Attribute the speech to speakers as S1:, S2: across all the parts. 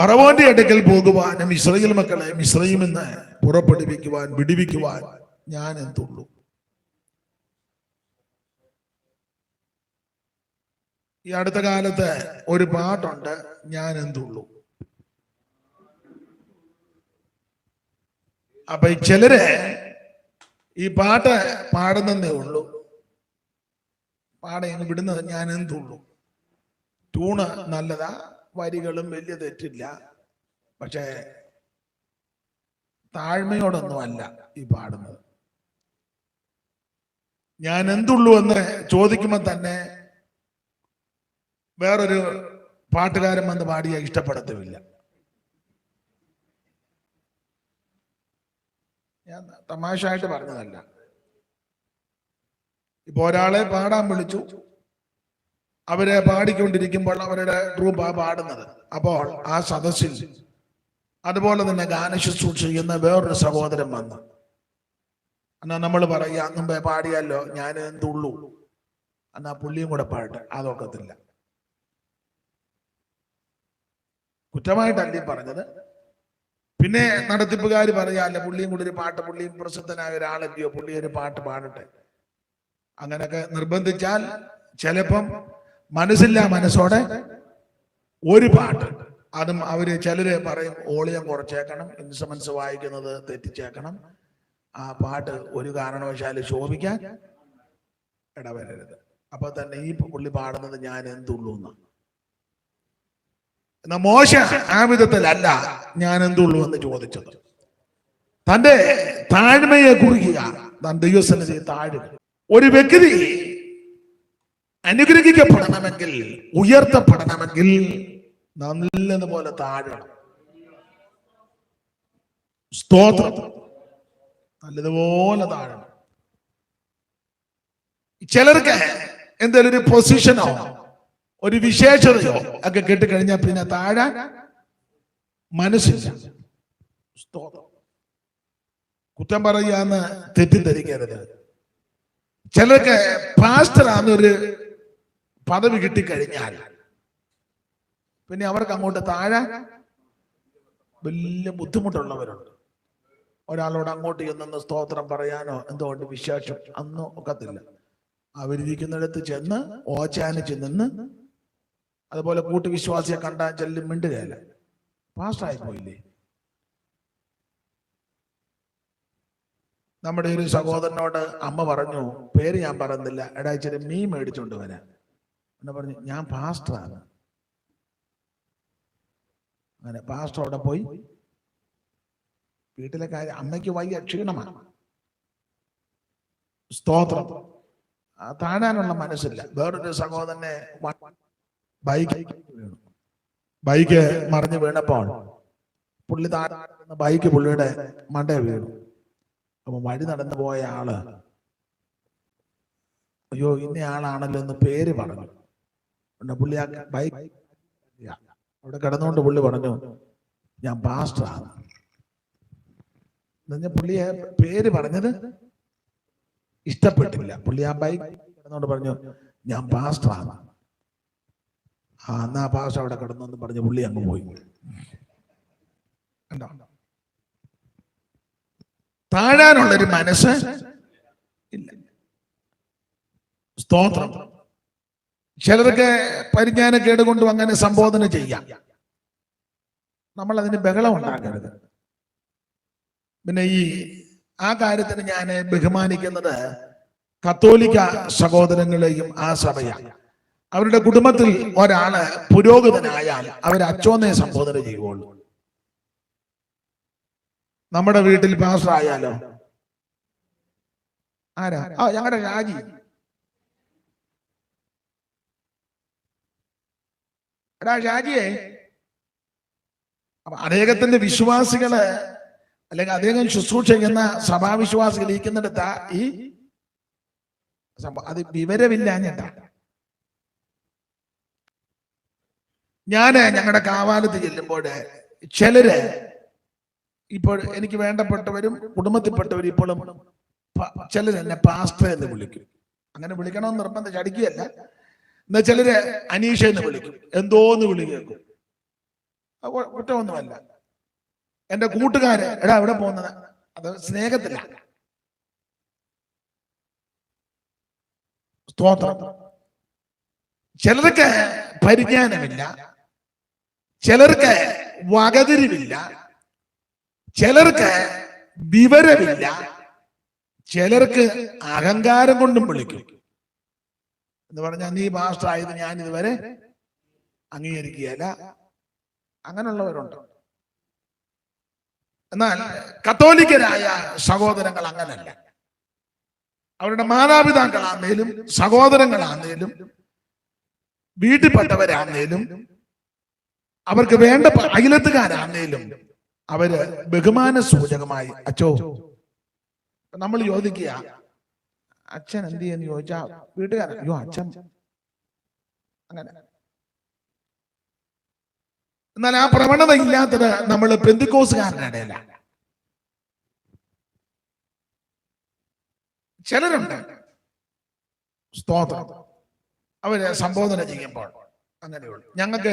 S1: പറവോന്റെ അടുക്കൽ പോകുവാനും ഇസ്രയേൽ മക്കളെ മിശ്രയിൽ നിന്ന് പുറപ്പെടുവിക്കുവാൻ വിടിവിക്കുവാൻ ഞാൻ എന്തുള്ളൂ? ഈ അടുത്ത കാലത്ത് ഒരു പാട്ടുണ്ട് ഞാൻ എന്തുള്ളൂ? അപ്പൊ ചിലരെ ഈ പാട്ട് പാടുന്നതേ ഉള്ളൂ. പാടെ വിടുന്നത് ഞാൻ എന്തുള്ളൂ? ട്യൂണ് നല്ലതാ വരികളും വലിയ തെറ്റില്ല. പക്ഷേ താഴ്മയോടൊന്നും അല്ല ഈ പാടുന്നത്. ഞാൻ എന്തുള്ളൂ എന്ന് ചോദിക്കുമ്പോൾ തന്നെ വേറൊരു പാട്ടുകാരൻ വന്ന് പാടിയ ഇഷ്ടപ്പെടത്തുമില്ല. ഞാൻ തമാശ ആയിട്ട് പറഞ്ഞതല്ല. ഇപ്പൊ ഒരാളെ പാടാൻ വിളിച്ചു. അവരെ പാടിക്കൊണ്ടിരിക്കുമ്പോൾ അവരുടെ ഗ്രൂപ്പ് പാടുന്നത്. അപ്പോൾ ആ സദസ്സിൽ അതുപോലെ തന്നെ ഗാന ശുശ്രൂഷ ചെയ്യുന്ന വേറൊരു സഹോദരൻ വന്നു. എന്നാ നമ്മൾ പറയാ മുമ്പേ പാടിയല്ലോ ഞാൻ എന്തുള്ളൂ? എന്നാ പുള്ളിയും കൂടെ പാടട്ടെ അതൊക്കത്തില്ല. കുറ്റമായിട്ടല്ലേ പറഞ്ഞത്. പിന്നെ നടത്തിപ്പുകാർ പറയാല്ല പുള്ളിയും കൂടി ഒരു പാട്ട് പുള്ളിയും പ്രസിദ്ധനായ ഒരാളല്ലയോ? പുള്ളി ഒരു പാട്ട് പാടട്ടെ. അങ്ങനെയൊക്കെ നിർബന്ധിച്ചാൽ ചിലപ്പം മനസ്സില്ല മനസ്സോടെ ഒരു പാട്ട്. അതും അവർ ചിലര് പറയും ഓളിയം കുറച്ചേക്കണം ഇൻസ്ട്രുമെന്റ്സ് വായിക്കുന്നത് തെറ്റിച്ചേക്കണം. ആ പാട്ട് ഒരു കാരണവശാലും ശോഭിക്കാൻ ഇടവരരുത്. അപ്പൊ തന്നെ ഈ പുള്ളി പാടുന്നത് ഞാൻ എന്തുള്ളൂ എന്ന് മോശ ആ വിധത്തിലല്ല ഞാൻ എന്തുള്ളൂ എന്ന് ചോദിച്ചത്. തന്റെ താഴ്മയെ കുറിക്കുക. താൻ ദൈവസന്നിധി ഒരു വ്യക്തി അനുഗ്രഹിക്കപ്പെടണമെങ്കിൽ ഉയർത്തപ്പെടണമെങ്കിൽ നല്ലതുപോലെ താഴണം. സ്തോത്രം. നല്ലതുപോലെ താഴണം. ചിലർക്ക് എന്തെങ്കിലും ഒരു പൊസിഷനോ ഒരു വിശേഷതയോ ഒക്കെ കിട്ടിക്കഴിഞ്ഞാൽ പിന്നെ താഴെ മനസ്സില്ല. സ്തോത്രം. കുറ്റം പറയാന്ന് തെറ്റിദ്ധരിക്കരുത്. ചിലർക്ക് പാസ്റ്ററാന്നൊരു പദവി കിട്ടിക്കഴിഞ്ഞാൽ പിന്നെ അവർക്ക് അങ്ങോട്ട് താഴെ വലിയ ബുദ്ധിമുട്ടുള്ളവരുണ്ട്. ഒരാളോട് അങ്ങോട്ട് ചെന്നൊന്ന് സ്തോത്രം പറയാനോ എന്തുകൊണ്ട് വിശേഷം അന്നോ ഒക്കത്തില്ല. അവരിയ്ക്കുന്നിടത്ത് ചെന്ന് ഓച്ചാനിച്ച് നിന്ന് അതുപോലെ കൂട്ടുവിശ്വാസിയെ കണ്ടാൽ ചെല്ലും മിണ്ടുകയല്ല പാസ്റ്റായി പോയില്ലേ? നമ്മുടെ ഒരു സഹോദരനോട് അമ്മ പറഞ്ഞു പേര് ഞാൻ പറഞ്ഞില്ല എടാ ഇച്ചിരി മീൻ മേടിച്ചോണ്ട് വരാൻ. എന്നെ പറഞ്ഞു ഞാൻ പാസ്റ്ററാണ്. അങ്ങനെ പാസ്റ്റർ അവിടെ പോയി. വീട്ടിലെ കാര്യം അമ്മയ്ക്ക് വയ്യ ക്ഷീണമാണ്. സ്തോത്രം. താഴാനുള്ള മനസ്സില്ല. വേറൊരു സഹോദരനെ ബൈക്ക് വീണു. ബൈക്ക് മറിഞ്ഞു വീണപ്പോൾ പുള്ളി താഴെ ബൈക്ക് പുള്ളിയുടെ മണ്ട വീണു. അപ്പൊ വഴി നടന്നു പോയ ആൾ അയ്യോ ഇന്ന ആളാണല്ലോ എന്ന് പേര് പറഞ്ഞു. പിന്നെ പുള്ളി ആ ബൈക്ക് അവിടെ കിടന്നുകൊണ്ട് പുള്ളി പറഞ്ഞു ഞാൻ പാസ്റ്ററാണ് എന്നുവെച്ചാൽ പുള്ളിയെ പേര് പറഞ്ഞത് ഇഷ്ടപ്പെട്ടില്ല. പുള്ളി ആ ബൈക്ക് കിടന്നുകൊണ്ട് പറഞ്ഞു ഞാൻ പാസ്റ്ററാണ് ആ എന്നാ പാസ്റ്റർ അവിടെ കിടന്നു പറഞ്ഞു പുള്ളി അങ്ങ് പോയി. കണ്ടോ? താഴാനുള്ളൊരു മനസ്സ് ഇല്ല. സ്തോത്രം. ചിലർക്ക് പരിജ്ഞാനക്കേട് കൊണ്ടും അങ്ങനെ സംബോധന ചെയ്യാം. നമ്മൾ അതിന് ബഹളം ഉണ്ടാക്കരുത്. പിന്നെ ഈ ആ കാര്യത്തിന് ഞാൻ ബഹുമാനിക്കുന്നത് കത്തോലിക്ക സഹോദരങ്ങളെയും ആ സഭയാണ്. അവരുടെ കുടുംബത്തിൽ ഒരാൾ പുരോഗതനായാൽ അവർ അച്ചോന്നെ സംബോധന ചെയ്യുള്ളൂ നമ്മുടെ വീട്ടിൽ പാസ്റ്റർ ആയാലോ ആരാ ഞങ്ങളുടെ രാജി. എടാ ഷാജിയെ അപ്പൊ അദ്ദേഹത്തിന്റെ വിശ്വാസികൾ അല്ലെങ്കിൽ അദ്ദേഹം ശുശ്രൂഷ ചെയ്യുന്ന സഭാവിശ്വാസികൾ ഇരിക്കുന്നിടത്ത ഈ അത് വിവരമില്ലാഞ്ഞിട്ടാ ഞാൻ ഞങ്ങളുടെ കാവാലത്ത് ചെല്ലുമ്പോൾ ചിലര് ഇപ്പോൾ എനിക്ക് വേണ്ടപ്പെട്ടവരും കുടുംബത്തിൽപ്പെട്ടവരും ഇപ്പോഴും ചിലരെന്നെ പാസ്റ്റർ എന്ന് വിളിക്കും. അങ്ങനെ വിളിക്കണമെന്ന് നിർബന്ധിച്ച് ചടിക്കുകയല്ല എന്നാ ചിലര് അനീഷ എന്ന് വിളിക്കും. എന്തോന്ന് വിളി കേൾക്കും. കുറ്റമൊന്നുമല്ല. എന്റെ കൂട്ടുകാര് എടാ എവിടെ പോകുന്നത്? അത് സ്നേഹത്തില്ല സ്തോത്രം. ചിലർക്ക് പരിജ്ഞാനമില്ല. ചിലർക്ക് വകതിരിവില്ല. ചിലർക്ക് വിവരമില്ല. ചിലർക്ക് അഹങ്കാരം കൊണ്ടും വിളിക്കും. എന്ന് പറഞ്ഞാൽ നീ മാസ്റ്റർ ആയത് ഞാൻ ഇതുവരെ അംഗീകരിക്കുകയല്ല. അങ്ങനെയുള്ളവരുണ്ട്. എന്നാൽ കത്തോലിക്കരായ സഹോദരങ്ങൾ അങ്ങനല്ല. അവരുടെ മാതാപിതാക്കളാന്നേലും സഹോദരങ്ങളാന്നേലും വീട്ടിൽപ്പെട്ടവരാന്നേലും അവർക്ക് വേണ്ട അയലത്തുകാരാന്നേലും അവർ ബഹുമാന സൂചകമായി അച്ചോ നമ്മൾ ചോദിക്കുക അച്ഛൻ എന്ത് ചെയ്യുന്നു ചോദിച്ചാ വീട്ടുകാരൻ അയ്യോ അച്ഛൻ. അങ്ങനെ. എന്നാൽ ആ പ്രവണത ഇല്ലാത്തത് നമ്മൾ പെന്തിക്കോസുകാരുടെ ചിലരുണ്ട്. സ്തോത്രം. അവർ സംബോധന ചെയ്യുമ്പോൾ അങ്ങനെയുള്ളു ഞങ്ങൾക്ക്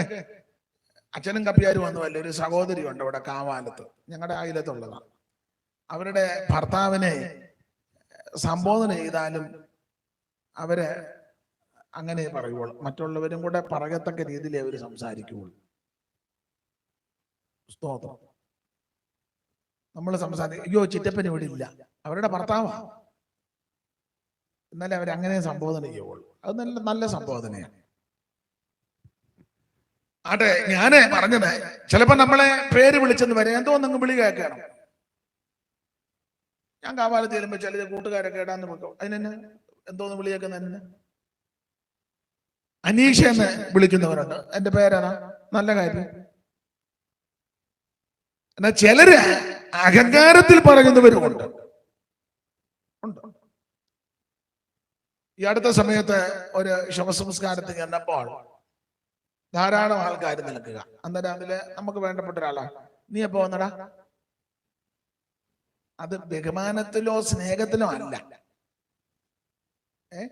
S1: അച്ഛനും കപ്പിയാരും ഒന്നുമല്ല ഒരു സഹോദരി ഉണ്ട് ഇവിടെ കാവാലത്ത് ഞങ്ങളുടെ അയലത്തുള്ളതാണ് അവരുടെ ഭർത്താവിനെ സംബോധന ചെയ്താലും അവർ അങ്ങനെ പറയുള്ളൂ മറ്റുള്ളവരും കൂടെ പറയത്തക്ക രീതിയിലേ അവർ സംസാരിക്കുകയുള്ളൂ സ്തോത്രം. നമ്മൾ സംസാരിക്കും അയ്യോ ചിറ്റപ്പൻ ഇവിടെ ഇല്ല. അവരുടെ ഭർത്താവാ. എന്നാലേ അവരങ്ങനെ സംബോധന ചെയ്യുള്ളൂ അത് നല്ല നല്ല സംബോധനയാണ്. ആട്ടെ ഞാൻ പറഞ്ഞത് ചിലപ്പോ നമ്മളെ പേര് വിളിച്ചെന്ന് വരെ എന്തോ നിങ്ങൾ വിളി കേൾക്കണം. ഞാൻ കാവാലത്ത് ചെല്ലുമ്പോ ചില കൂട്ടുകാരൊക്കെ ഇടാന്ന് വെക്കും. അതിനെന്നെ എന്തോന്ന് വിളിയേക്കുന്ന എന്നെ അനീഷ എന്ന് വിളിക്കുന്നവരുണ്ട്. എന്റെ പേരാണ്? നല്ല കാര്യം. എന്നാ ചിലര് അഹങ്കാരത്തിൽ പറയുന്നവരുമുണ്ട് ഉണ്ട്. ഈ അടുത്ത സമയത്ത് ഒരു ശവസംസ്കാരത്തിൽ ചെന്നപ്പോൾ ധാരാളം ആൾക്കാർ നിൽക്കുക. അന്നേരം അതിൽ നമുക്ക് വേണ്ടപ്പെട്ട ഒരാളാണ്. നീ എപ്പോ വന്നടാ? അത് ബഹുമാനത്തിലോ സ്നേഹത്തിലോ അല്ല. ഏ?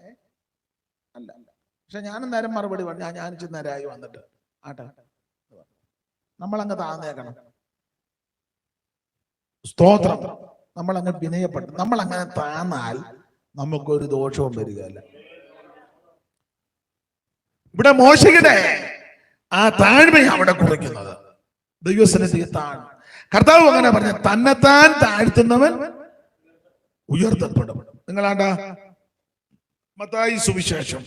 S1: അല്ല. പക്ഷെ ഞാൻ നേരം മറുപടി പറഞ്ഞു. ഞാൻ ഇച്ചിരി നേരമായി വന്നിട്ട്. ആട്ടെ. നമ്മളങ്ങ് താന്നേക്കണം. സ്തോത്രം. നമ്മൾ അങ്ങ് വിനയപ്പെട്ടു. നമ്മൾ അങ്ങനെ താന്നാൽ നമുക്കൊരു ദോഷവും വരികയല്ല. ഇവിടെ മോശയുടെ ആ താഴ്മയാണ് അവിടെ കുറയ്ക്കുന്നത്. ദൈവസന്നിധി താഴ് കർത്താവ് അങ്ങനെ പറഞ്ഞ തന്നെത്താൻ താഴ്ത്തുന്നവൻ ഉയർത്തപ്പെടും. നിങ്ങളാണ്ട? മത്തായി സുവിശേഷം.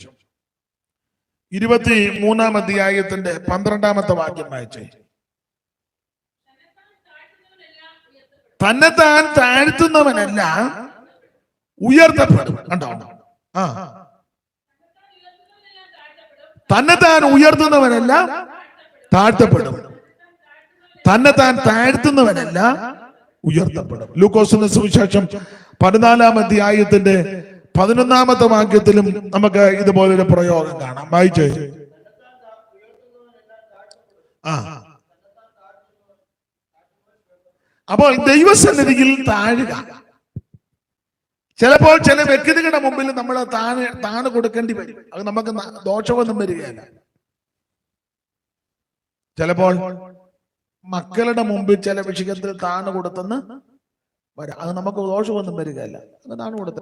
S1: ഇരുപത്തി മൂന്നാം അധ്യായത്തിന്റെ പന്ത്രണ്ടാമത്തെ വാക്യം വായിച്ചേ. തന്നെത്താൻ താഴ്ത്തുന്നവനല്ല ഉയർത്തപ്പെടും. കണ്ടോ? ആ. തന്നെത്താൻ ഉയർത്തുന്നവനല്ല താഴ്ത്തപ്പെടും. തന്നെത്താൻ താഴ്ത്തുന്നവനല്ല ഉയർത്തപ്പെടും. ലൂക്കോസിന്റെ സുവിശേഷം പതിനാലാം അധ്യായത്തിന്റെ പതിനൊന്നാമത്തെ വാക്യത്തിലും നമുക്ക് ഇതുപോലൊരു പ്രയോഗം കാണാം. വായിച്ചേ. ആ. അപ്പോൾ ദൈവസന്നിധിയിൽ താഴുക. ചിലപ്പോൾ ചില വ്യക്തികളുടെ മുമ്പിൽ നമ്മൾ താണ് താണ് കൊടുക്കേണ്ടി വരും. അത് നമുക്ക് ദോഷമൊന്നും വരികയല്ല. ചിലപ്പോൾ മക്കളുടെ മുമ്പിൽ ചില വിഷയത്തിൽ താണു കൊടുത്തെന്ന് വരാം. അത് നമുക്ക് ദോഷമൊന്നും വരികയല്ല. അത് താണ് കൊടുത്ത.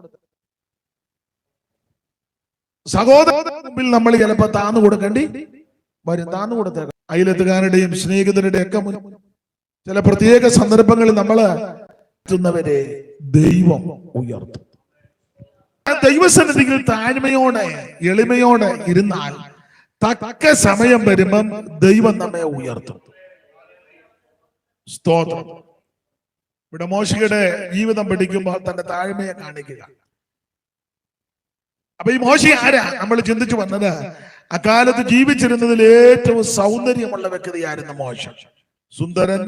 S1: സഹോദര മുമ്പിൽ നമ്മൾ ചിലപ്പോൾ താന്നു കൊടുക്കേണ്ടി വരും. താന്നു കൊടുത്തേക്കാം അയലത്തുകാരുടെയും സ്നേഹിതരുടെയും ഒക്കെ ചില പ്രത്യേക സന്ദർഭങ്ങളിൽ നമ്മൾ എത്തുന്നവരെ ദൈവം ഉയർത്തും. ദൈവസന്നിധിയിൽ താഴ്മയോടെ എളിമയോടെ ഇരുന്നാൽ തക്ക സമയം വരുമ്പം ദൈവം നമ്മെ ഉയർത്തും. സ്തോത്രം. ഇവിടെ മോശയുടെ ജീവിതം പഠിക്കുമ്പോൾ തന്റെ താഴ്മയെ കാണിക്കുക. അപ്പൊ ഈ മോശി ആരാ? നമ്മൾ ചിന്തിച്ചു വന്നത് അക്കാലത്ത് ജീവിച്ചിരുന്നതിൽ ഏറ്റവും സൗന്ദര്യമുള്ള വ്യക്തിയായിരുന്നു മോശ. സുന്ദരൻ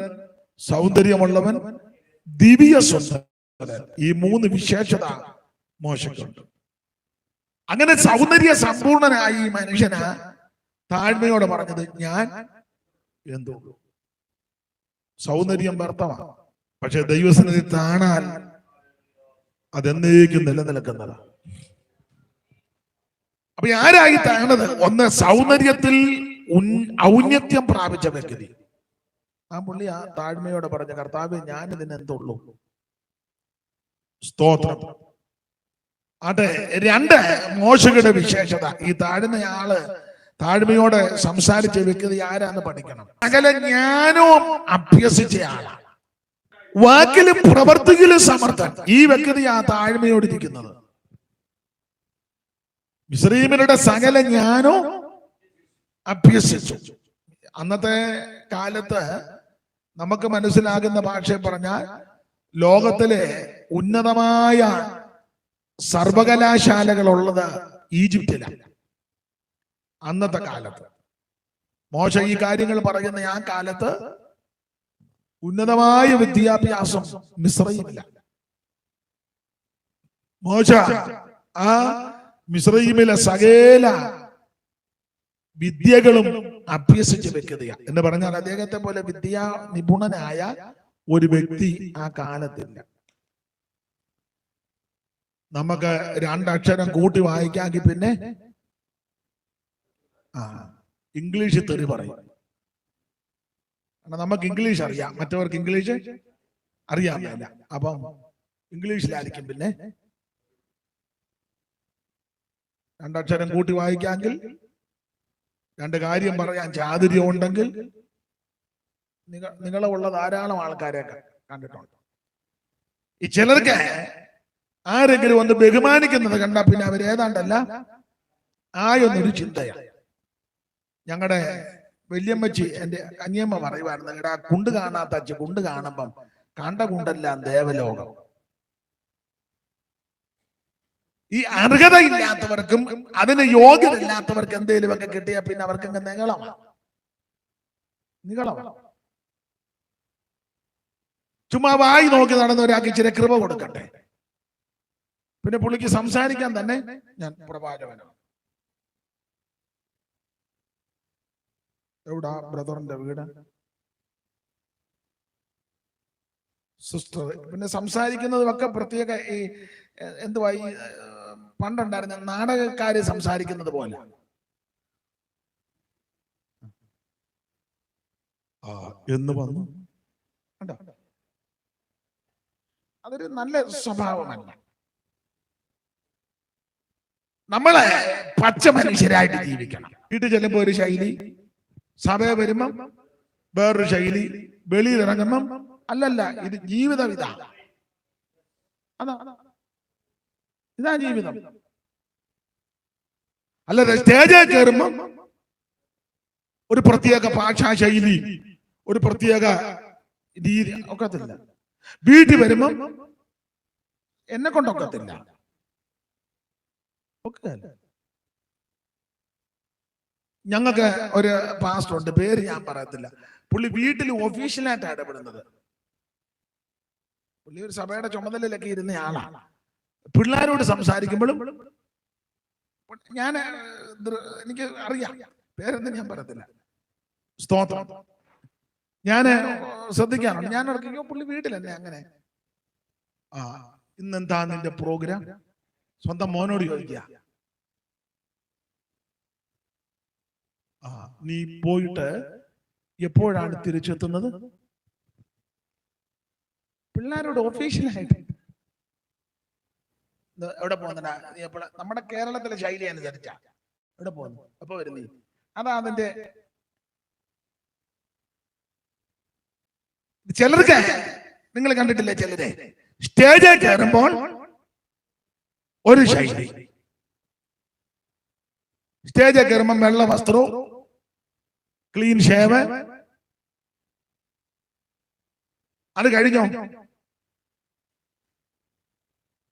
S1: സൗന്ദര്യമുള്ളവൻ ദിവ്യ സുന്ദരൻ. ഈ മൂന്ന് വിശേഷത മോശക്കുണ്ട്. അങ്ങനെ സൗന്ദര്യ സമ്പൂർണനായി ഈ മനുഷ്യന് താഴ്മയോടെ പറഞ്ഞത് ഞാൻ എന്തോ സൗന്ദര്യം വ്യർത്ഥമാണ്. പക്ഷെ ദൈവസന്നിധി താണാൽ അതെന്നേക്കും നിലനിൽക്കുന്നതാണ്. അപ്പൊ ആരായി താണത്? ഒന്ന് സൗന്ദര്യത്തിൽ ഔന്നത്യം പ്രാപിച്ച വ്യക്തി. ആ പുള്ളി ആ താഴ്മയോടെ പറഞ്ഞ കർത്താവ് ഞാൻ ഇതിന് എന്തുള്ളൂ? സ്തോത്രം. അതെ രണ്ട് മോശയുടെ വിശേഷത. ഈ താഴ്ന്നയാൾ താഴ്മയോടെ സംസാരിച്ച വ്യക്തി ആരാന്ന് പഠിക്കണം. സകല ജ്ഞാനവും അഭ്യസിച്ച ആളാണ്. വാക്കിലും പ്രവർത്തിയിലും സമർത്ഥൻ. ഈ വ്യക്തി ആ താഴ്മയോട് ഇരിക്കുന്നത്. മിശ്രീമിനുടെ സകല ജ്ഞാനവും അഭ്യസിച്ചു. അന്നത്തെ കാലത്ത് നമുക്ക് മനസ്സിലാകുന്ന ഭാഷയിൽ പറഞ്ഞാൽ ലോകത്തിലെ ഉന്നതമായ സർവകലാശാലകൾ ഉള്ളത് ഈജിപ്തിലാണ്. അന്നത്തെ കാലത്ത്. മോശ ഈ കാര്യങ്ങൾ പറയുന്ന ആ കാലത്ത് ഉന്നതമായ വിദ്യാഭ്യാസം മിശ്രയിമില്ല മോശ ആ മിശ്രയിമിലെ സകേല വിദ്യകളും അഭ്യസിച്ച് വെക്കുകയാണ് എന്ന് പറഞ്ഞാൽ അദ്ദേഹത്തെ പോലെ വിദ്യാ നിപുണനായ ഒരു വ്യക്തി ആ കാലത്തില്ല. നമുക്ക് രണ്ടക്ഷരം കൂട്ടി വായിക്കാമെങ്കിൽ പിന്നെ ഇംഗ്ലീഷ് തെറി പറയും. നമുക്ക് ഇംഗ്ലീഷ് അറിയാം. മറ്റവർക്ക് ഇംഗ്ലീഷ് അറിയാൻ മേല. അപ്പം ഇംഗ്ലീഷിലായിരിക്കും പിന്നെ. രണ്ടക്ഷരം കൂട്ടി വായിക്കാമെങ്കിൽ രണ്ട് കാര്യം പറയാൻ ചാതുര്യം ഉണ്ടെങ്കിൽ നിങ്ങ നിങ്ങളെ ഉള്ള ധാരാളം ആൾക്കാരെ കണ്ടിട്ടുണ്ട്. ഈ ചിലർക്ക് ആരെങ്കിലും ഒന്ന് ബഹുമാനിക്കുന്നത് കണ്ടാൽ പിന്നെ അവർ ഏതാണ്ടല്ല ആയൊന്നൊരു ചിന്തയാണ് ഞങ്ങളുടെ വല്യമ്മച്ചി എന്റെ അനിയമ്മ പറയുമായിരുന്നു എടാ കുണ്ട് കാണാത്ത അച്ഛൻ കുണ്ട് കാണുമ്പം കണ്ട കുണ്ടെല്ലാം ദേവലോകം. ഈ അർഹതയില്ലാത്തവർക്കും അതിന് യോഗ്യത ഇല്ലാത്തവർക്ക് എന്തെങ്കിലും ഒക്കെ കിട്ടിയാൽ പിന്നെ അവർക്ക് നികളമാണ് നികളമാണ് ചുമ്മാ വായി നോക്കി നടന്ന ഒരാൾക്ക് ഇച്ചിരി കൃപ കൊടുക്കട്ടെ. പിന്നെ പുള്ളിക്ക് സംസാരിക്കാൻ തന്നെ ഞാൻ പ്രവാചകനാണ് എവിടാ ബ്രദറിന്റെ വീട്? സിസ്റ്റർ പിന്നെ സംസാരിക്കുന്നതൊക്കെ പ്രത്യേക ഈ എന്തുവാ ഈ പണ്ടുണ്ടായിരുന്ന നാടകക്കാര് സംസാരിക്കുന്നത് പോലെ. എന്ന് വന്നു. കണ്ടോ? അതൊരു നല്ല സ്വഭാവമല്ല. നമ്മളെ പച്ച മനുഷ്യരായിട്ട് ജീവിക്കണം. വീട്ടിൽ ചെല്ലുമ്പോ ഒരു ശൈലി. സഭയെ വരുമ്പം വേറൊരു ശൈലി വെളിയിൽ ഇറങ്ങുമ്പം അല്ലല്ല ഇത് ജീവിതം ഇതാ. അതാ. ഇതാ ജീവിതം. അല്ലാതെ സ്റ്റേജിൽ കയറുമ്പം ഒരു പ്രത്യേക ഭാഷാ ശൈലി ഒരു പ്രത്യേക രീതി ഒക്കത്തില്ല. വീട്ടിൽ വരുമ്പം എന്നെ കൊണ്ടൊക്കത്തില്ല. ഒക്കുകയില്ല. ഞങ്ങൾക്ക് ഒരു പാസ്റ്റർ ഉണ്ട് പേര് ഞാൻ പറയത്തില്ല. പുള്ളി വീട്ടിൽ ഒഫീഷ്യലായിട്ട് ഇടപെടുന്നത്. പുള്ളി ഒരു സഭയുടെ ചുമതലയിലൊക്കെ ഇരുന്ന ആളാണ് പിള്ളേരോട് സംസാരിക്കുമ്പോഴും ഞാൻ എനിക്ക് അറിയാം. പേരെന്ന് ഞാൻ പറയത്തില്ല. സ്തോത്രം. ഞാൻ ശ്രദ്ധിക്കാറുണ്ട്. ഞാൻ ഇടയ്ക്കോ പുള്ളി വീട്ടിലല്ലേ അങ്ങനെ. ആ ഇന്നെന്താ നിന്റെ പ്രോഗ്രാം സ്വന്തം മോനോട് ചോദിക്കുക. ആ നീ പോയിട്ട് എപ്പോഴാണ് തിരിച്ചെത്തുന്നത്? പിള്ളേരോട് ഒഫീഷ്യലായിട്ട് എവിടെ എപ്പോഴാ? നമ്മുടെ കേരളത്തിലെ ശൈലി അനുസരിച്ചാ. എവിടെ പോകുന്നു? എപ്പോ വരുന്നീ? അതാ അതിന്റെ ചിലർക്ക് നിങ്ങൾ കണ്ടിട്ടില്ലേ ചിലരെ? സ്റ്റേജിൽ കയറുമ്പോൾ ഒരു ശൈലി. സ്റ്റേജിൽ കയറുമ്പോൾ വെള്ള വസ്ത്രവും ക്ലീൻ ഷേവ്. അത് കഴിഞ്ഞോ?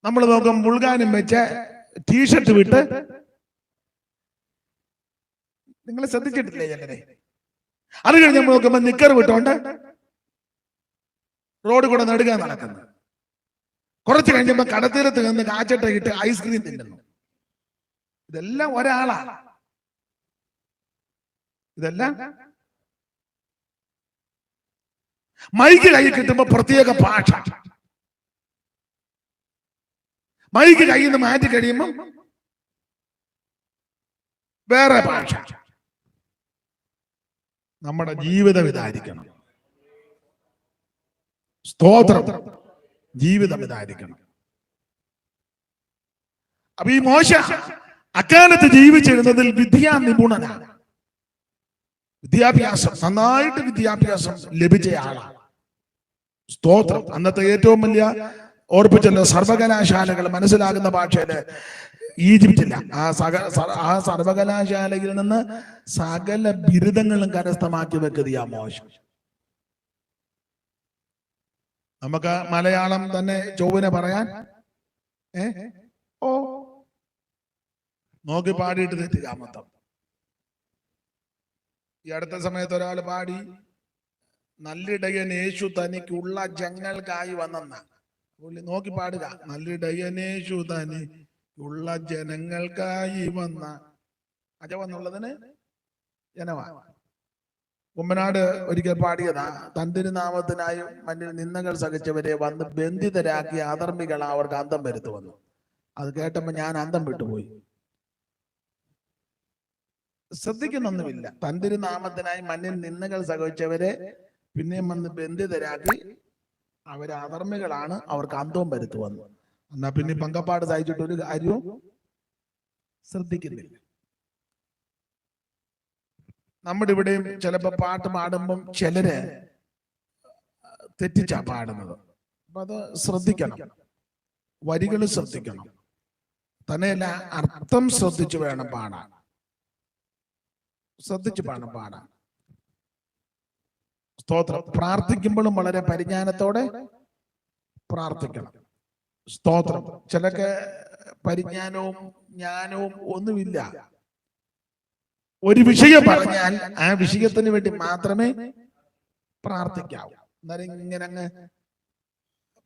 S1: നമ്മൾ നോക്കും മുൾഗാനും വെച്ച് ടീഷർട്ട് വിട്ട്. നിങ്ങൾ ശ്രദ്ധിച്ചിട്ടില്ലേ ചിലരെ അത് കഴിഞ്ഞ് നമ്മൾ നോക്കുമ്പോ നിക്കർ വിട്ടോണ്ട് റോഡ് കൂടെ നടുക നടക്കുന്നു. കുറച്ച് കഴിഞ്ഞപ്പോ കടത്തീരത്ത് നിന്ന് കാച്ചട്ട ഇട്ട് ഐസ്ക്രീം തിന്നുന്നു. ഇതെല്ലാം ഒരാളാണ് ഇതെല്ലാം? മൈക്ക് കൈ കിട്ടുമ്പോ പ്രത്യേക ഭാഷ. മൈക്ക് കയ്യിൽ നിന്ന് മാറ്റി കഴിയുമ്പോ വേറെ ഭാഷ. നമ്മുടെ ജീവിതം ഇതായിരിക്കണം. സ്തോത്രം. ജീവിതം ഇതായിരിക്കണം. അപ്പൊ ഈ മോശ അക്കാലത്ത് ജീവിച്ചിരുന്നതിൽ വിദ്യാ നിപുണനാണ് വിദ്യാഭ്യാസം നന്നായിട്ട് വിദ്യാഭ്യാസം ലഭിച്ചയാളാണ്. സ്തോത്രം. അന്നത്തെ ഏറ്റവും വലിയ ഓർപ്പിച്ചല്ലോ സർവകലാശാലകൾ മനസ്സിലാകുന്ന ഭാഷയിൽ ഈജിപ്തില്ല. ആ സക ആ സർവകലാശാലയിൽ നിന്ന് സകല ബിരുദങ്ങളും കരസ്ഥമാക്കി വെക്കുക മോശം നമുക്ക് മലയാളം തന്നെ ചൊവ്വനെ പറയാൻ? ഏ? ഓ. നോക്കി പാടിയിട്ട് തെറ്റുക മൊത്തം. ഈ അടുത്ത സമയത്ത് ഒരാൾ പാടി നല്ലിടയൻ യേശു തനിക്കുള്ള ജനങ്ങൾക്കായി വന്നെന്ന. പുള്ളി നോക്കി പാടുക നല്ലിടയൻ യേശു തനിക്കുള്ള ജനങ്ങൾക്കായി വന്ന. അജ വന്നുള്ളതിന് ജനവാ. കുമ്പനാട് ഒരിക്കൽ പാടിയതാ തന്റെ നാമത്തിനായി മണ്ണിൽ നിന്നകൾ സഹിച്ചവരെ വന്ന് ബന്ധിതരാക്കി അധർമ്മികൾ അവർക്ക് അന്തം വരുത്തു വന്നു അത് കേട്ടപ്പോ ഞാൻ അന്തം വിട്ടുപോയി. ശ്രദ്ധിക്കുന്നൊന്നുമില്ല. തന്തിരുനാമത്തിനായി നാമത്തിനായി മണ്ണിൽ നിന്നുകൾ സഹിച്ചവരെ പിന്നെയും വന്ന് ബന്ധിതരാക്കി അവരെ അധർമ്മികളാണ് അവർക്ക് അന്തവും വരുത്തു വന്നു എന്നാ പിന്നെ പങ്കപ്പാട് സഹിച്ചിട്ട് ഒരു കാര്യവും ശ്രദ്ധിക്കുന്നില്ല. നമ്മുടെ ഇവിടെയും ചിലപ്പോ പാട്ട് പാടുമ്പം ചിലര് തെറ്റിച്ചാ പാടുന്നത്. അപ്പൊ അത് ശ്രദ്ധിക്കണം. വരികൾ ശ്രദ്ധിക്കണം. തന്നെയല്ല അർത്ഥം ശ്രദ്ധിച്ചു വേണം പാടാൻ. ശ്രദ്ധിച്ചു പാടണം. പാടാം സ്തോത്രം. പ്രാർത്ഥിക്കുമ്പോഴും വളരെ പരിജ്ഞാനത്തോടെ പ്രാർത്ഥിക്കണം. സ്തോത്രം. ചിലക്ക് പരിജ്ഞാനവും ജ്ഞാനവും ഒന്നുമില്ല. ഒരു വിഷയം പറഞ്ഞാൽ ആ വിഷയത്തിന് വേണ്ടി മാത്രമേ പ്രാർത്ഥിക്കാവൂ. എന്നാലും ഇങ്ങനെ അങ്ങ്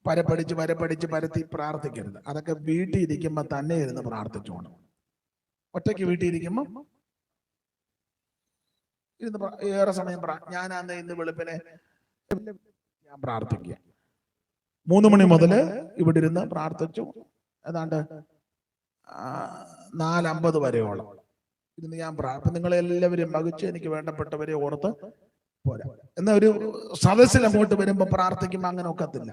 S1: പരപ്പടിച്ച് പരപ്പടിച്ച് പരത്തി പ്രാർത്ഥിക്കരുത്. അതൊക്കെ വീട്ടിൽ ഇരിക്കുമ്പോ തന്നെ ഇരുന്ന് പ്രാർത്ഥിച്ചോണം. ഒറ്റയ്ക്ക് വീട്ടിൽ ഇരിക്കുമ്പോ ഇരുന്ന് ഏറെ സമയം പറ ഞാൻ അന്ന് ഇന്ന് വെളുപ്പിനെ ഞാൻ പ്രാർത്ഥിക്കുക. മൂന്ന് മണി മുതൽ ഇവിടെ ഇരുന്ന് പ്രാർത്ഥിച്ചു. ഏതാണ്ട് നാലമ്പത് വരെയോളം. ഇരുന്ന് ഞാൻ പ്രാർത്ഥന നിങ്ങളെ എല്ലാവരും വഹിച്ച് എനിക്ക് വേണ്ടപ്പെട്ടവരെ ഓർത്ത് പോരാ. എന്നാ ഒരു സദസ്സിൽ അങ്ങോട്ട് വരുമ്പോ പ്രാർത്ഥിക്കുമ്പോ അങ്ങനെ ഒക്കത്തില്ല.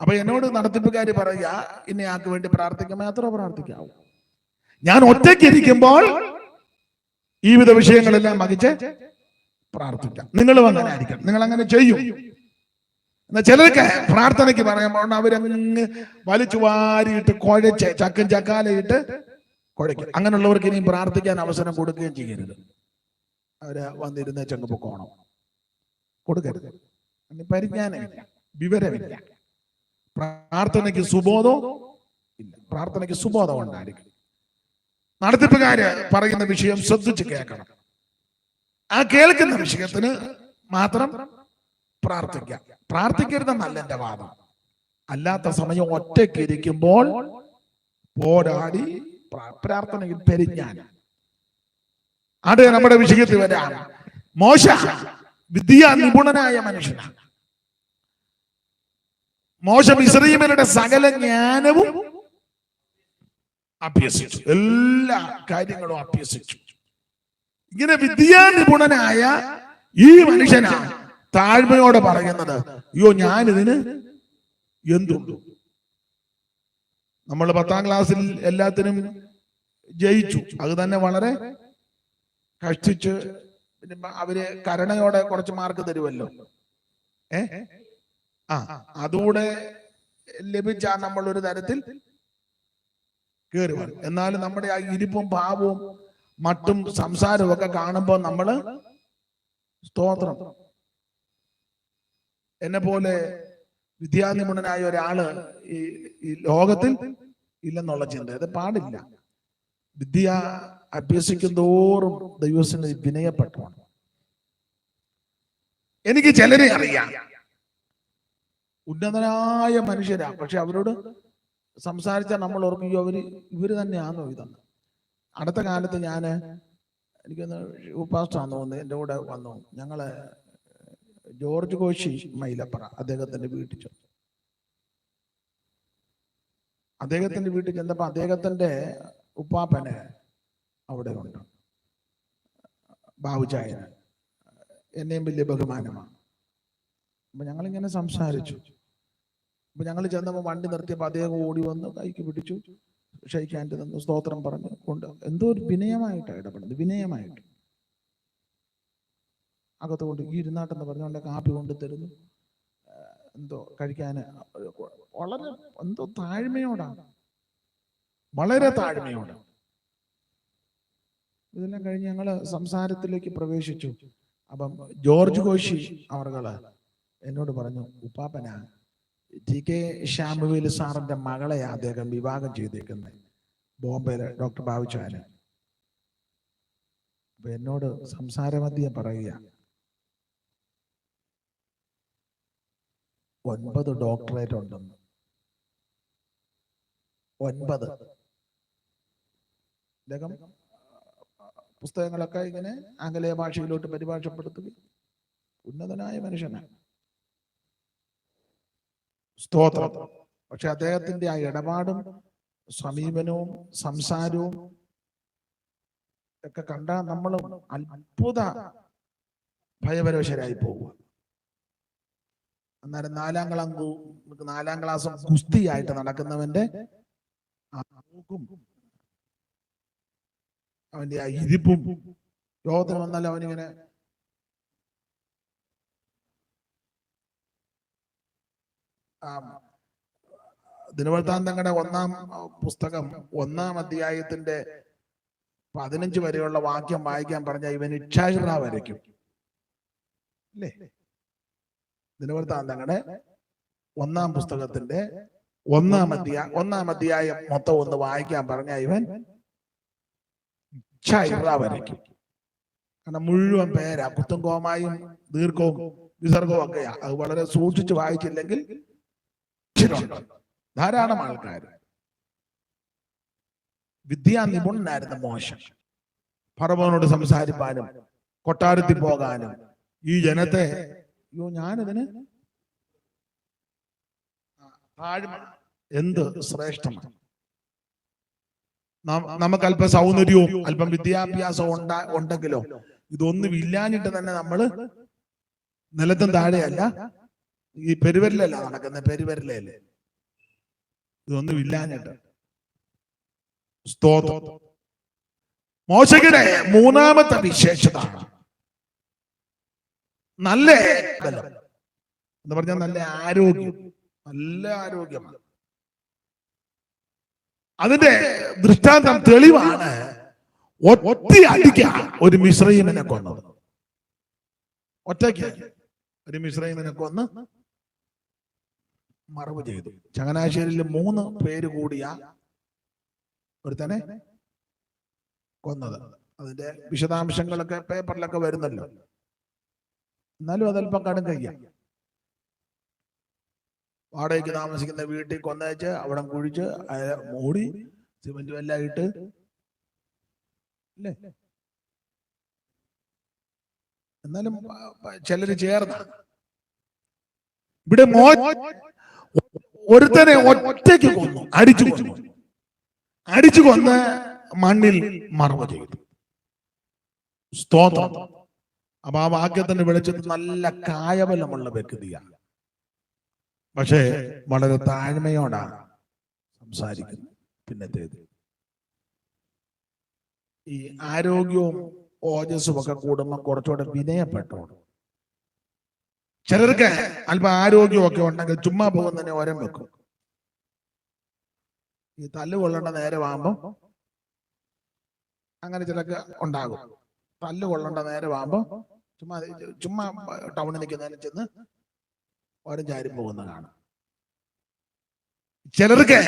S1: അപ്പൊ എന്നോട് നടത്തിപ്പുകാർ പറയുക ഇനി ആൾക്ക് വേണ്ടി പ്രാർത്ഥിക്കുമ്പോ അത്ര പ്രാർത്ഥിക്കാവൂ. ഞാൻ ഒറ്റയ്ക്ക് ഇരിക്കുമ്പോൾ ഈ വിധ വിഷയങ്ങളെല്ലാം വഹിച്ച് പ്രാർത്ഥിക്കാം. നിങ്ങൾ അങ്ങനെ ആയിരിക്കണം നിങ്ങൾ അങ്ങനെ ചെയ്യും. എന്നാ ചിലർക്ക് പ്രാർത്ഥനയ്ക്ക് പറയുമ്പോൾ അവരങ്ങ് വലിച്ചു വാരിയിട്ട് കുഴച്ച് ചക്കും ചക്കാലയിട്ട് കുഴയ്ക്കും. അങ്ങനെയുള്ളവർക്ക് ഇനിയും പ്രാർത്ഥിക്കാൻ അവസരം കൊടുക്കുകയും ചെയ്യരുത്. അവർ വന്നിരുന്ന ചെങ്ങ് പൊക്കോണം. കൊടുക്കരുത്. പരിജ്ഞാനമില്ല വിവരമില്ല. പ്രാർത്ഥനയ്ക്ക് സുബോധം ഇല്ല. പ്രാർത്ഥനയ്ക്ക് സുബോധം ഉണ്ടായിരിക്കും നടത്തിപ്പുകാര് പറയുന്ന വിഷയം ശ്രദ്ധിച്ച് കേൾക്കണം. ആ കേൾക്കുന്ന വിഷയത്തിന് മാത്രം പ്രാർത്ഥിക്കാം. പ്രാർത്ഥിക്കരുതെന്നല്ല എന്റെ വാദം. അല്ലാത്ത സമയം ഒറ്റയ്ക്ക് ഇരിക്കുമ്പോൾ പോരാടി പ്രാ- പ്രാർത്ഥനയിൽ പെരിഞ്ഞാൻ അത് നമ്മുടെ വിഷയത്തിൽ വരാം. മോശ വിദ്യാ നിപുണനായ മനുഷ്യനാണ് മോശം ഇസ്രീമരുടെ സകല ജ്ഞാനവും അഭ്യസിച്ചു. എല്ലാ കാര്യങ്ങളും അഭ്യസിച്ചു. ഇങ്ങനെ വിദ്യാ നിപുണനായ ഈ മനുഷ്യനാണ് താഴ്മയോടെ പറയുന്നത് അയ്യോ ഞാനിതിന് എന്തുണ്ട്? നമ്മൾ പത്താം ക്ലാസ്സിൽ എല്ലാത്തിനും ജയിച്ചു. അത് തന്നെ വളരെ കഷ്ടിച്ച് അവർ കരുണയോടെ കുറച്ച് മാർക്ക് തരുമല്ലോ. ഏ? ആ അതുകൂടെ ലഭിച്ച നമ്മൾ ഒരു തരത്തിൽ കയറി വരും എന്നാലും നമ്മുടെ ആ ഇരിപ്പും ഭാവവും മട്ടും സംസാരവും ഒക്കെ കാണുമ്പോൾ നമ്മൾ സ്തോത്രം. എന്നെ പോലെ വിദ്യാനിപുണനായ ഒരാൾ ഈ ലോകത്തിൽ ഇല്ലെന്നുള്ള ചിന്ത. ഇത് പാടില്ല. വിദ്യ അഭ്യസിക്കും തോറും ദൈവസിന് വിനയപ്പെട്ടു എനിക്ക് ചിലരെ അറിയാം. ഉന്നതനായ മനുഷ്യരാ. പക്ഷെ അവരോട് സംസാരിച്ചാൽ നമ്മൾ ഓർക്കുകയോ "അയ്യോ, അവർ ഇവർ തന്നെയാണോ ഇതെന്ന് അടുത്ത കാലത്ത് ഞാൻ എനിക്കൊന്ന് ഉപാസ്റ്റാന്ന് തോന്നുന്നു എന്റെ കൂടെ വന്നു. ഞങ്ങൾ ജോർജ് കോശി മൈലപ്പറ അദ്ദേഹത്തിന്റെ വീട്ടിൽ ചെന്നു. അദ്ദേഹത്തിന്റെ വീട്ടിൽ ചെന്നപ്പോ അദ്ദേഹത്തിന്റെ ഉപ്പാപ്പന് അവിടെ ഉണ്ട്. ബാബുചായന് എന്നെയും വലിയ ബഹുമാനമാണ്. അപ്പൊ ഞങ്ങളിങ്ങനെ സംസാരിച്ചു. അപ്പൊ ഞങ്ങൾ ചെന്നപ്പോൾ വണ്ടി നിർത്തിയപ്പോൾ അദ്ദേഹം ഓടി വന്ന് കൈക്ക് പിടിച്ചു. ഷെയ്ക്കാന്റെ നിന്ന് സ്തോത്രം പറഞ്ഞു കൊണ്ട് എന്തോ ഒരു വിനയമായിട്ടാണ് ഇടപെടുന്നത് വിനയമായിട്ട്. അകത്ത് കൊണ്ട് ഈ ഇരുന്നാട്ടെന്ന് പറഞ്ഞുകൊണ്ട് കാപ്പി കൊണ്ട് തരുന്നു. എന്തോ കഴിക്കാൻ വളരെ എന്തോ താഴ്മയോടാണ് വളരെ താഴ്മയോടെ. ഇതെല്ലാം കഴിഞ്ഞ് ഞങ്ങൾ സംസാരത്തിലേക്ക് പ്രവേശിച്ചു. അപ്പം ജോർജ് കോശി അവർകൾ എന്നോട് പറഞ്ഞു ഉപ്പാപ്പന ടി കെ ശ്യാമുവേൽ സാറിന്റെ മകളെ അദ്ദേഹം വിവാഹം ചെയ്തേക്കുന്നത്. ബോംബെയിലെ ഡോക്ടർ ബാബുചാന് അപ്പൊ എന്നോട് സംസാരമധ്യം പറയുക. ഒൻപത് ഡോക്ടറേറ്റ് ഉണ്ടെന്ന്. ഒൻപത്. അദ്ദേഹം പുസ്തകങ്ങളൊക്കെ ഇങ്ങനെ ആംഗലേയ ഭാഷയിലോട്ട് പരിഭാഷപ്പെടുത്തുകയും ഉന്നതനായ മനുഷ്യനാണ്. സ്തോത്രം. പക്ഷെ അദ്ദേഹത്തിന്റെ ആ ഇടപാടും സമീപനവും സംസാരവും ഒക്കെ കണ്ടാൽ നമ്മൾ അത്ഭുത ഭയപരവശരായി പോകുക അന്നേരം നാലാം നമുക്ക് നാലാം ക്ലാസ് കുസ്തിയായിട്ട് നടക്കുന്നവന്റെ അവന്റെ ആ ഇരിപ്പും യോഗത്തിന് വന്നാൽ അവനിങ്ങനെ ആ ദിനവൃത്താന്തങ്ങളുടെ ഒന്നാം പുസ്തകം ഒന്നാം അധ്യായത്തിന്റെ പതിനഞ്ച് വരെയുള്ള വാക്യം വായിക്കാൻ പറഞ്ഞ ഇവൻ ഇച്ഛാഹിറ വരയ്ക്കും അല്ലേ? ദിനവൃത്താന്തങ്ങളുടെ ഒന്നാം പുസ്തകത്തിന്റെ ഒന്നാം അധ്യായ ഒന്നാം അധ്യായം മൊത്തം ഒന്ന് വായിക്കാൻ പറഞ്ഞ ഇവൻ ഇച്ഛാഹിറ വരയ്ക്കും കാരണം മുഴുവൻ പേരാ. കുത്തും കോമായും ദീർഘവും വിസർഗവും ഒക്കെയാ. അത് വളരെ സൂക്ഷിച്ച് വായിച്ചില്ലെങ്കിൽ ഇച്ചിരിയുണ്ട്. ധാരാളം ആൾക്കാർ വിദ്യാ നിപുണനായിരുന്ന മോശം. ഫറവോനോട് സംസാരിപ്പാനും കൊട്ടാരത്തിൽ പോകാനും ഈ ജനത്തെ അയ്യോ ഞാനിതിന് താഴ്മ. എന്ത് ശ്രേഷ്ഠമാണ്. നമുക്ക് അല്പം സൗന്ദര്യവും അല്പം വിദ്യാഭ്യാസവും ഉണ്ടാ ഉണ്ടെങ്കിലോ ഇതൊന്നും ഇല്ലാഞ്ഞിട്ട് തന്നെ നമ്മൾ നിലത്തും താഴെയല്ല ഈ പെരുവരിലല്ല നടക്കുന്ന പെരുവരിലല്ലേ? ഇതൊന്നും ഇല്ലാഞ്ഞിട്ട് സ്തോത്രം. മോശയുടെ മൂന്നാമത്തെ വിശേഷത നല്ല ബലം. എന്ന് പറഞ്ഞാൽ നല്ല ആരോഗ്യം. നല്ല ആരോഗ്യമാണ്. അതിന്റെ ദൃഷ്ടാന്തം തെളിവാണ് ഒറ്റ അടിക്ക ഒരു മിശ്രീമിനെ കൊന്നത്. ഒറ്റയ്ക്ക് ഒരു മിശ്രീമിനെ കൊന്ന് മറവ് ചെയ്തു. ചങ്ങനാശ്ശേരിയിൽ മൂന്ന് പേര് കൂടിയ ഒരുത്തനെ കൊന്നത്. അതിന്റെ വിശദാംശങ്ങളൊക്കെ പേപ്പറിലൊക്കെ വരുന്നല്ലോ. എന്നാലും അതല്പം കടും കയ്യ. വാടകയ്ക്ക് താമസിക്കുന്ന വീട്ടിൽ കൊന്നയച്ച് അവിടെ കുഴിച്ച് മൂടി സിമെന്റും എല്ലാം ഇട്ട് അല്ലേ? എന്നാലും ചിലര് ചേർന്ന. ഇവിടെ മോ ഒരുത്തനെ ഒറ്റയ്ക്ക് കൊന്നു അടിച്ചു കൊന്നു. അടിച്ചു കൊന്ന്. മണ്ണിൽ മറവ് ചെയ്തു. സ്തോത്രം. അപ്പൊ ആ വാക്യത്തിന്റെ വിളിച്ചത് നല്ല കായബലമുള്ള വ്യക്തിയാണ് പക്ഷേ വളരെ താഴ്മയോടാണ് സംസാരിക്കുന്നത്. പിന്നത്തേത്. ഈ ആരോഗ്യവും ഓജസ്സും ഒക്കെ കൂടുമ്പോൾ കുറച്ചുകൂടെ വിനയപ്പെട്ടോണം. ചിലർക്ക് അല്പം ആരോഗ്യമൊക്കെ ഉണ്ടെങ്കിൽ ചുമ്മാ പോകുന്നതിനെ ഓരം വെക്കും. ഈ തല്ല് കൊള്ളേണ്ട നേരമാകുമ്പോ അങ്ങനെ ചിലക്ക് ഉണ്ടാകും. തല്ല് കൊള്ളേണ്ട നേരമാകുമ്പോ ചുമ്മാ ചുമ്മാ ടൗണിൽ നിൽക്കുന്നതിന് ചെന്ന് ഓരം ചാരി പോകുന്ന കാണാം. ചിലർക്ക്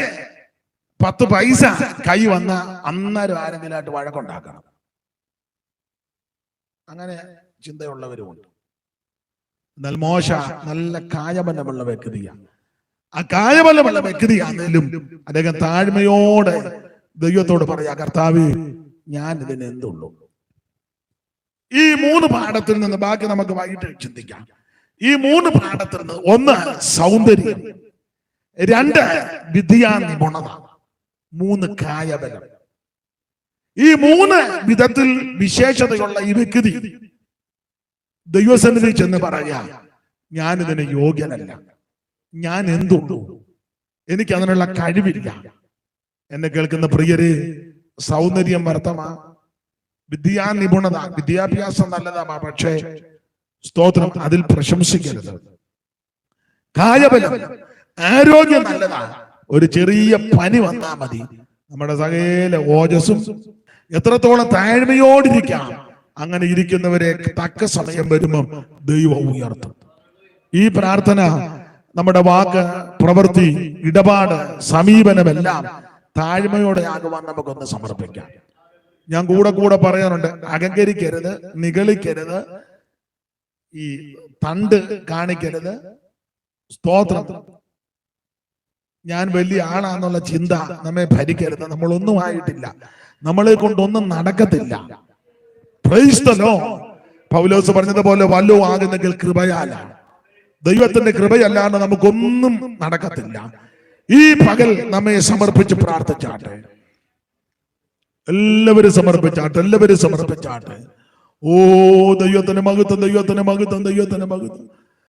S1: പത്ത് പൈസ കൈ വന്ന അന്നേരം ആരെങ്കിലുമായിട്ട് വഴക്കുണ്ടാക്കണം. അങ്ങനെ ചിന്തയുള്ളവരുമുണ്ട്. എന്നാൽ മോശ നല്ല കായബലമുള്ള വ്യക്തിയാണ് ആ കായബലമുള്ള വ്യക്തിയാണെങ്കിലും അദ്ദേഹം താഴ്മയോടെ ദൈവത്തോട് പറയാ കർത്താവ് ഞാൻ ഇതിന് എന്തുള്ളൂ? ഈ മൂന്ന് പാഠത്തിൽ നിന്ന് ബാക്കി നമുക്ക് വൈകിട്ട് ചിന്തിക്കാം. ഈ മൂന്ന് പാഠത്തിൽ നിന്ന് ഒന്ന് സൗന്ദര്യം രണ്ട് വിദ്യാ നിപുണത മൂന്ന് കായബലം. ഈ മൂന്ന് വിധത്തിൽ വിശേഷതയുള്ള ഈ വ്യക്തി ദൈവസന്നിധി ചെന്ന് പറയാ ഞാൻ ഞാനിതിന് യോഗ്യനല്ല. ഞാൻ എന്തുണ്ടു എനിക്ക് അതിനുള്ള കഴിവില്ല. എന്നെ കേൾക്കുന്ന പ്രിയര് സൗന്ദര്യം വർത്തമാ വിദ്യാ നിപുണത വിദ്യാഭ്യാസം നല്ലതാ പക്ഷേ സ്തോത്രം അതിൽ പ്രശംസിക്കരുത്. കായബലം ആരോഗ്യം നല്ലതാ. ഒരു ചെറിയ പനി വന്നാ മതി. നമ്മുടെ സകല ഓജസ്സും എത്രത്തോളം താഴ്മയോടിരിക്കാം. അങ്ങനെ ഇരിക്കുന്നവരെ തക്ക സമയം വരുമ്പം ദൈവം ഉയർത്തും. ഈ പ്രാർത്ഥന നമ്മുടെ വാക്ക് പ്രവൃത്തി ഇടപാട് സമീപനമെല്ലാം താഴ്മയോടെ ആകുവാൻ നമുക്കൊന്ന് സമർപ്പിക്കാം. ഞാൻ കൂടെ കൂടെ പറയാറുണ്ട് അഹങ്കരിക്കരുത് നിഗളിക്കരുത് ഈ തണ്ട് കാണിക്കരുത്. സ്തോത്രം. ഞാൻ വലിയ ആളാന്നുള്ള ചിന്ത നമ്മെ ഭരിക്കരുത്. നമ്മളൊന്നും ആയിട്ടില്ല. നമ്മളെ കൊണ്ടൊന്നും നടക്കത്തില്ല. പൗലോസ് പറഞ്ഞതുപോലെ വല്ലോ ആകുന്നെങ്കിൽ കൃപയാലാണ്. ദൈവത്തിന്റെ കൃപയല്ലാണ്ട് നമുക്കൊന്നും നടക്കത്തില്ല. ഈ പകൽ നമ്മെ സമർപ്പിച്ച് പ്രാർത്ഥിച്ചാട്ടെ. എല്ലാവരും സമർപ്പിച്ചാട്ടെ എല്ലാവരും സമർപ്പിച്ചാട്ടെ. ഓ ദൈവത്തിന് മകുത്തം ദൈവത്തിന് മകുത്തം ദൈവത്തിന് മഹത്വം.